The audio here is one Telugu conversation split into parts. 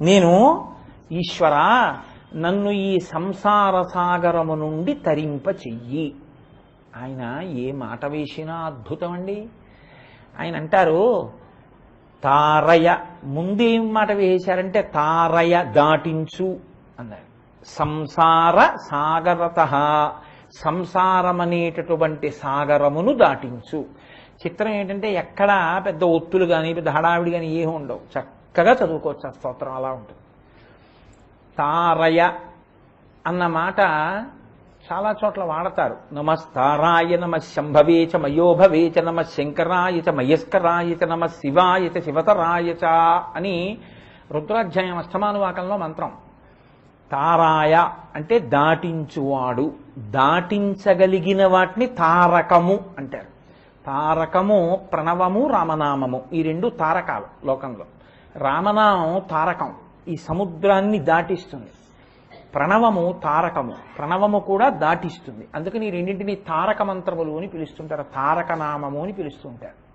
నేను ఈశ్వర నన్ను ఈ సంసార సాగరము నుండి తరింప చెయ్యి. ఆయన ఏ మాట వేసినా అద్భుతం అండి ఆయన అంటారు తారయ ముందేం మాట వేశారంటే తారయ దాటించు అన్నారు. సంసార సాగరత సంసారమనేటటువంటి సాగరమును దాటించు. చిత్రం ఏంటంటే ఎక్కడా పెద్ద ఒత్తులు కానీ పెద్ద హడావిడి కానీ ఏమి ఉండవు. చక్క చక్కగా చదువుకోవచ్చు. ఆ స్తోత్రం అలా ఉంటుంది. తారయ అన్న మాట చాలా చోట్ల వాడతారు. నమస్తారాయ నమ శంభవే చ మయోభవే చ నమ శంకరాయ చ మయస్కరాయ చ నమ శివాయ చ శివతరాయ చ అని రుద్రాధ్యాయం అష్టమానువాకంలో మంత్రం. తారాయ అంటే దాటించువాడు. దాటించగలిగిన వాటిని తారకము అంటారు. తారకము ప్రణవము రామనామము. ఈ రెండు తారకాలు లోకంలో. రామనామం తారకం. ఈ సముద్రాన్ని దాటిస్తుంది. ప్రణవము తారకము. ప్రణవము కూడా దాటిస్తుంది. అందుకని ఈ రెండింటిని తారక మంత్రములు అని పిలుస్తుంటారు. తారక నామము అని పిలుస్తుంటారు.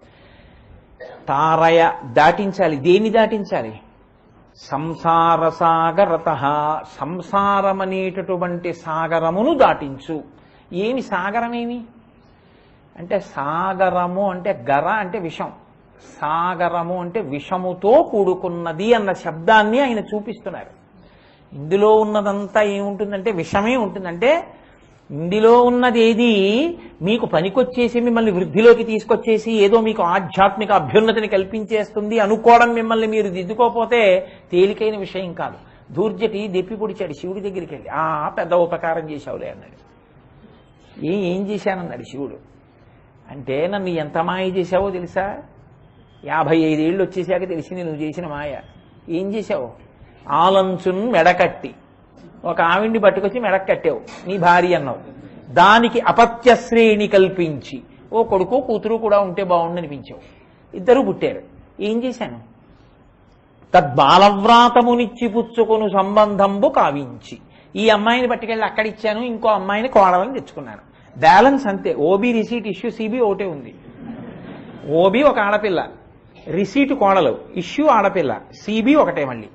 తారయ దాటించాలి. దేన్ని దాటించాలి? సంసార సాగరత. సంసారమనేటటువంటి సాగరమును దాటించు. ఏమి సాగరమేమి? అంటే సాగరము అంటే గర అంటే విషం. సాగరము అంటే విషముతో కూడుకున్నది అన్న శబ్దాన్ని ఆయన చూపిస్తున్నారు. ఇందులో ఉన్నదంతా ఏముంటుందంటే విషమే ఉంటుందంటే ఇందులో ఉన్నది ఏది మీకు పనికొచ్చేసి మిమ్మల్ని వృద్ధిలోకి తీసుకొచ్చేసి ఏదో మీకు ఆధ్యాత్మిక అభ్యున్నతిని కల్పించేస్తుంది అనుకోవడం మిమ్మల్ని మీరు దిద్దుకోపోతే తేలికైన విషయం కాదు. దూర్జటి దెప్పి పొడిచాడు శివుడి దగ్గరికి వెళ్ళి. ఆ పెద్ద ఉపకారం చేశావులే అన్నాడు. ఏ ఏం చేశానన్నాడు శివుడు? అంటే నన్ను ఎంత మాయ చేశావో తెలుసా? యాభై ఐదేళ్ళు వచ్చేసాక తెలిసింది నువ్వు చేసిన మాయ. ఏం చేశావు? ఆలంచున్ మెడకట్టి. ఒక ఆవిడ్ని పట్టుకొచ్చి మెడకు కట్టావు. నీ భార్య అన్నావు. దానికి అపత్య శ్రేణి కల్పించి. ఓ కొడుకు కూతురు కూడా ఉంటే బాగుండనిపించావు. ఇద్దరు పుట్టారు. ఏం చేశాను? తద్బాలవ్రాతమునిచ్చి పుచ్చుకొను సంబంధంబు కావించి. ఈ అమ్మాయిని పట్టుకెళ్ళి అక్కడ ఇచ్చాను ఇంకో అమ్మాయిని కోడలని తెచ్చుకున్నాను. బ్యాలెన్స్ అంతే. ఓబీ రిసీట్ ఇష్యూ సిబి ఒకటే ఉంది. ఓబీ ఒక ఆడపిల్ల. రిసీట్ కోడలు ఇష్యూ ఆడపిల్ల సిబి ఒకటే మళ్ళీ.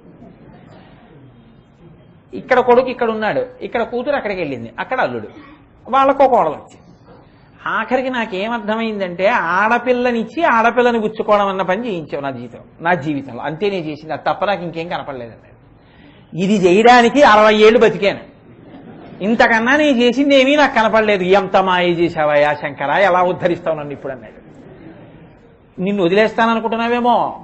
ఇక్కడ కొడుకు ఇక్కడ ఉన్నాడు ఇక్కడ కూతురు అక్కడికి వెళ్ళింది అక్కడ అల్లుడు. వాళ్ళకో కోడలు వచ్చింది ఆఖరికి నాకేమర్థమైందంటే ఆడపిల్లనిచ్చి ఆడపిల్లని గుచ్చుకోవడం అన్న పని చేయించావు నా జీవితం నా జీవితంలో. అంతే నేను చేసింది అది తప్ప నాకు ఇంకేం కనపడలేదండి ఇది చేయడానికి అరవై ఏళ్ళు బతికాను. ఇంతకన్నా నేను చేసింది ఏమీ నాకు కనపడలేదు. ఎంత మాయ చేశావయ్యా శంకరా ఎలా ఉద్ధరిస్తావు నన్ను ఇప్పుడు అన్నాడు. నిన్ను వదిలేస్తాననుకుంటున్నావేమో?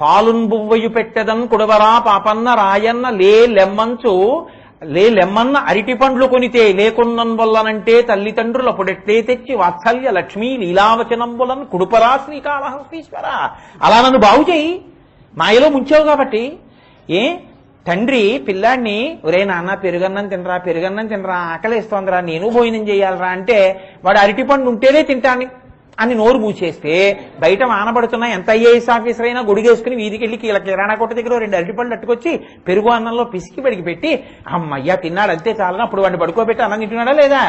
పాలున్ బువ్వయు పెట్టెదన్ కుడవరా పాపన్న రాయన్న లే లెమ్మంచు లే లెమ్మన్న అరిటి పండ్లు కొనితే లేకున్నన్ వల్లనంటే తల్లిదండ్రుల పొడెట్టే తెచ్చి వాత్సల్య లక్ష్మీ లీలావచనంబులన్ కుడుపరా శ్రీకాళహస్తీశ్వర. అలా నన్ను బాగు చేయి. మాయలో ముంచావు కాబట్టి. ఏ? తండ్రి పిల్లాడిని ఒరే నాన్న పెరుగన్నం తినరా పెరుగన్నం తినరా ఆకలిస్తోందిరా నేను భోజనం చేయాలరా అంటే వాడు అరటి పండు ఉంటేనే తింటాను అని నోరు మూసేస్తే బయట మానబడుతున్న ఎంత ఐఏఎస్ ఆఫీసర్ అయినా గుడిగేసుకుని వీధికి వెళ్ళి ఇలా కిరాణా కొట్ట దగ్గర రెండు అరటిపళ్ళు అట్టుకొచ్చి పెరుగు అన్నంలో పిసికి పెడిగి పెట్టి అమ్మయ్యా తిన్నాడు అంతే చాలా అప్పుడు వాడిని పడుకోబెట్టి అన్నం తింటున్నాడా లేదా?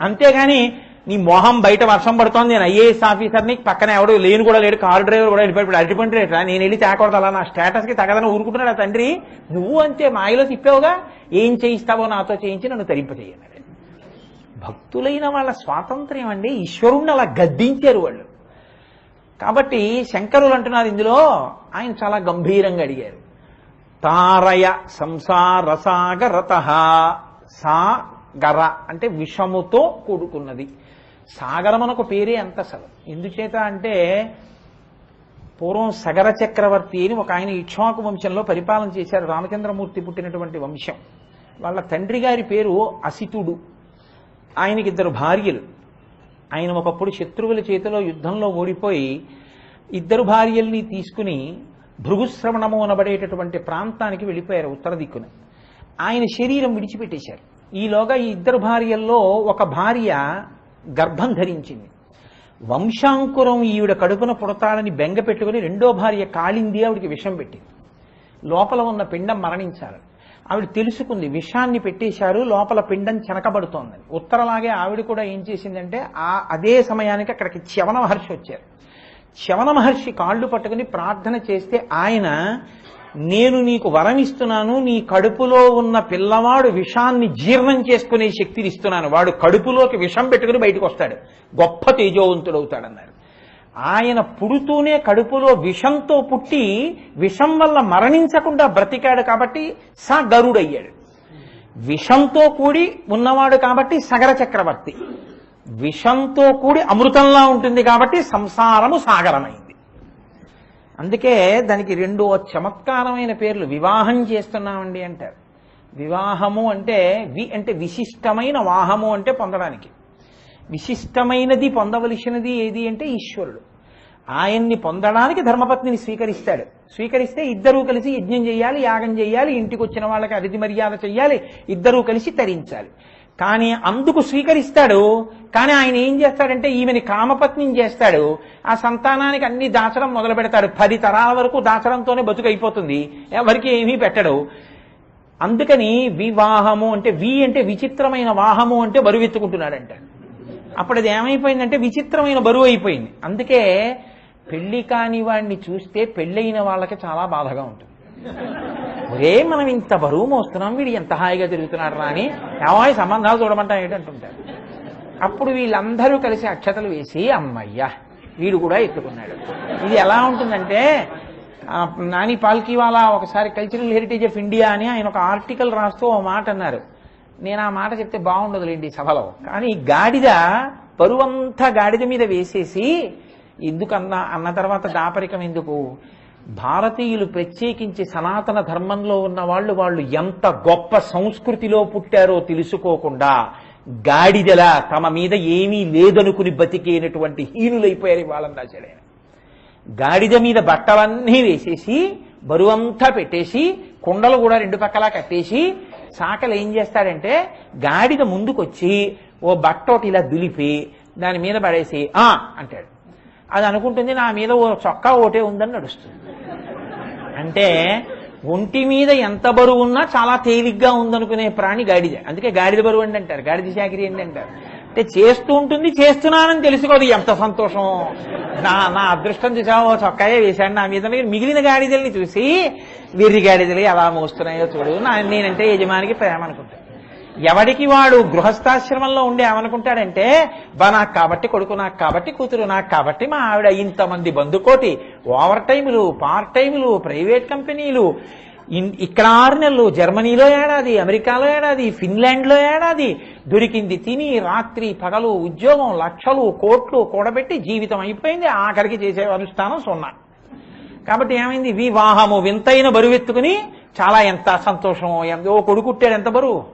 అంతేగాని నీ మొహం బయట వర్షం పడుతోంది నేను ఐఏఎస్ ఆఫీసర్ని పక్కన ఎవడు లేని కూడా లేడు కారు డ్రైవర్ కూడా వెళ్ళిపోయి అరటిపండు రేట్రా? నేను వెళ్ళి తేకూడదు అలా నా స్టేటస్కి తగదని ఊరుకుంటున్నాడు తండ్రి? నువ్వు అంతే మాయలో తిప్పావుగా? ఏం చేయిస్తావో నాతో చేయించి నన్ను తరింపచేయన్నాడు భక్తులైన వాళ్ళ స్వాతంత్ర్యం అండి. ఈశ్వరుణ్ణి అలా గద్దించారు వాళ్ళు. కాబట్టి శంకరులు అంటున్నారు ఇందులో ఆయన చాలా గంభీరంగా అడిగారు. తారయ సంసారసాగరత సా గర అంటే విషముతో కూడుకున్నది. సాగరం అనొక పేరే అంత అసలు. ఎందుచేత అంటే పూర్వం సగర చక్రవర్తి అని ఒక ఆయన ఇక్ష్వాకు వంశంలో పరిపాలన చేశారు. రామచంద్రమూర్తి పుట్టినటువంటి వంశం. వాళ్ళ తండ్రి గారి పేరు అసితుడు. ఆయనకి ఇద్దరు భార్యలు. ఆయన ఒకప్పుడు శత్రువుల చేతిలో యుద్ధంలో ఓడిపోయి ఇద్దరు భార్యల్ని తీసుకుని భృగుశ్రవణము అనబడేటటువంటి ప్రాంతానికి వెళ్ళిపోయారు ఉత్తర దిక్కున. ఆయన శరీరం విడిచిపెట్టేశారు. ఈలోగా ఈ ఇద్దరు భార్యల్లో ఒక భార్య గర్భం ధరించింది. వంశాంకురం ఈవిడ కడుపున పుడతాడని బెంగ పెట్టుకుని రెండో భార్య కాళింది ఆవిడికి విషం పెట్టింది. లోపల ఉన్న పిండం మరణించాలి ఆవిడ తెలుసుకుంది. విషాన్ని పెట్టేశారు లోపల పిండం చెనకబడుతోందని. ఉత్తరలాగే ఆవిడ కూడా ఏం చేసిందంటే ఆ అదే సమయానికి అక్కడికి చవన మహర్షి వచ్చారు. చవన మహర్షి కాళ్ళు పట్టుకుని ప్రార్థన చేస్తే ఆయన నేను నీకు వరం ఇస్తున్నాను నీ కడుపులో ఉన్న పిల్లవాడు విషాన్ని జీర్ణం చేసుకునే శక్తిని ఇస్తున్నాను. వాడు కడుపులోకి విషం పెట్టుకుని బయటకు వస్తాడు. గొప్ప తేజోవంతుడవుతాడన్నారు. ఆయన పుడుతూనే కడుపులో విషంతో పుట్టి విషం వల్ల మరణించకుండా బ్రతికాడు కాబట్టి స గరుడయ్యాడు విషంతో కూడి ఉన్నవాడు కాబట్టి సగర చక్రవర్తి. విషంతో కూడి అమృతంలా ఉంటుంది కాబట్టి సంసారము సాగరమైంది. అందుకే దానికి రెండు చమత్కారమైన పేర్లు వివాహం చేస్తున్నామండి అంటారు. వివాహము అంటే వి అంటే విశిష్టమైన వాహము అంటే పొందడానికి. విశిష్టమైనది పొందవలసినది ఏది అంటే ఈశ్వరుడు. ఆయన్ని పొందడానికి ధర్మపత్నిని స్వీకరిస్తాడు. స్వీకరిస్తే ఇద్దరూ కలిసి యజ్ఞం చేయాలి యాగం చేయాలి ఇంటికి వచ్చిన వాళ్ళకి అతిథి మర్యాద చేయాలి ఇద్దరూ కలిసి తరించాలి. కానీ అందుకు స్వీకరిస్తాడు కానీ ఆయన ఏం చేస్తాడంటే ఈమెని కామపత్నిని చేస్తాడు. ఆ సంతానానికి అన్ని దాచడం మొదలు పెడతాడు. పది తరాల వరకు దాచడంతోనే బతుకు అయిపోతుంది. ఎవరికి ఏమీ పెట్టడు. అందుకని వివాహము అంటే వి అంటే విచిత్రమైన వాహము అంటే బరువెత్తుకుంటున్నాడంటాడు అప్పుడు అది ఏమైపోయిందంటే విచిత్రమైన బరువు అయిపోయింది. అందుకే పెళ్ళి కాని వాడిని చూస్తే పెళ్ళైన వాళ్ళకి చాలా బాధగా ఉంటుంది. ఒరే మనం ఇంత బరువు మోస్తున్నాం వీడు ఎంత హాయిగా తిరుగుతున్నాడు రా అని ఏమో సంబంధాలు చూడమంటా ఏంటంటుంటారు. అప్పుడు వీళ్ళందరూ కలిసి అక్షతలు వేసి అమ్మయ్యా వీడు కూడా ఎత్తుకున్నాడు. ఇది ఎలా ఉంటుందంటే నాని పాల్కీవాలా ఒకసారి కల్చరల్ హెరిటేజ్ ఆఫ్ ఇండియా అని ఆయన ఒక ఆర్టికల్ రాస్తూ ఓ మాట అన్నారు. నేను ఆ మాట చెప్తే బాగుండదులేండి సభలో. కానీ గాడిద బరువంతా గాడిద మీద వేసేసి ఎందుకన్నా అన్న తర్వాత దాపరికం ఎందుకు? భారతీయులు ప్రత్యేకించి సనాతన ధర్మంలో ఉన్న వాళ్ళు వాళ్ళు ఎంత గొప్ప సంస్కృతిలో పుట్టారో తెలుసుకోకుండా గాడిదలా తమ మీద ఏమీ లేదనుకుని బతికేనటువంటి హీనులైపోయారు వాళ్ళని రాశాడు ఆయన గాడిద మీద బట్టలన్నీ వేసేసి బరువంతా పెట్టేసి కుండలు కూడా రెండు పక్కలా కట్టేసి చాకలు ఏం చేస్తాడంటే గాడిద ముందుకొచ్చి ఓ బట్ట ఒకటి ఇలా దులిపి దాని మీద పడేసి ఆ! అంటాడు. అది అనుకుంటుంది నా మీద ఓ చొక్కా ఒకటే ఉందని నడుస్తుంది. అంటే ఒంటి మీద ఎంత బరువు ఉన్నా చాలా తేలిగ్గా ఉందనుకునే ప్రాణి గాడిద. అందుకే గాడిద బరువు అండి అంటారు గాడిద శాఖరి అండి అంటారు అంటే చేస్తూ ఉంటుంది చేస్తున్నానని తెలుసుకోదు ఎంత సంతోషం. నా నా అదృష్టం చూసావో చొక్కాయే వేశాడు నా మీద. మిగిలిన గాడిదల్ని చూసి వెర్రి ఎలా మోస్తున్నాయో చూడు. నా నేనంటే యజమానికి ప్రేమ అనుకుంటాను ఎవడికి వాడు గృహస్థాశ్రమంలో ఉండి ఏమనుకుంటాడంటే బా నాకు కాబట్టి కొడుకు నాకు కాబట్టి కూతురు నాకు కాబట్టి మా ఆవిడ ఇంతమంది బంధుకోటి ఓవర్ టైములు పార్ట్ టైములు ప్రైవేట్ కంపెనీలు. ఇన్- ఇక్కడ ఆరు నెలలు జర్మనీలో ఏడాది అమెరికాలో ఏడాది ఫిన్లాండ్లో ఏడాది. దొరికింది తిని రాత్రి పగలు ఉద్యోగం లక్షలు కోట్లు కూడబెట్టి జీవితం అయిపోయింది. ఆఖరికి చేసే అనుష్ఠానం సున్నా. కాబట్టి ఏమైంది? వివాహము. వింతైన బరువెత్తుకుని చాలా ఎంత సంతోషమో ఓ కొడుకుట్టాడు ఎంత బరువు?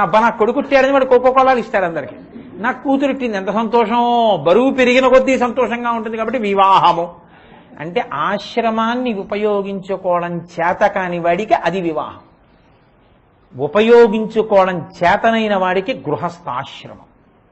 అబ్బా నాకు కొడుకుట్టాడని వాడు కోకో ఇస్తాడు అందరికి. నాకు కూతురుట్టింది ఎంత సంతోషం బరువు పెరిగిన కొద్దీ సంతోషంగా ఉంటుంది కాబట్టి వివాహము. అంటే ఆశ్రమాన్ని ఉపయోగించుకోవడం చేత కాని వాడికి అది వివాహం. ఉపయోగించుకోవడం చేతనైన వాడికి గృహస్థాశ్రమం.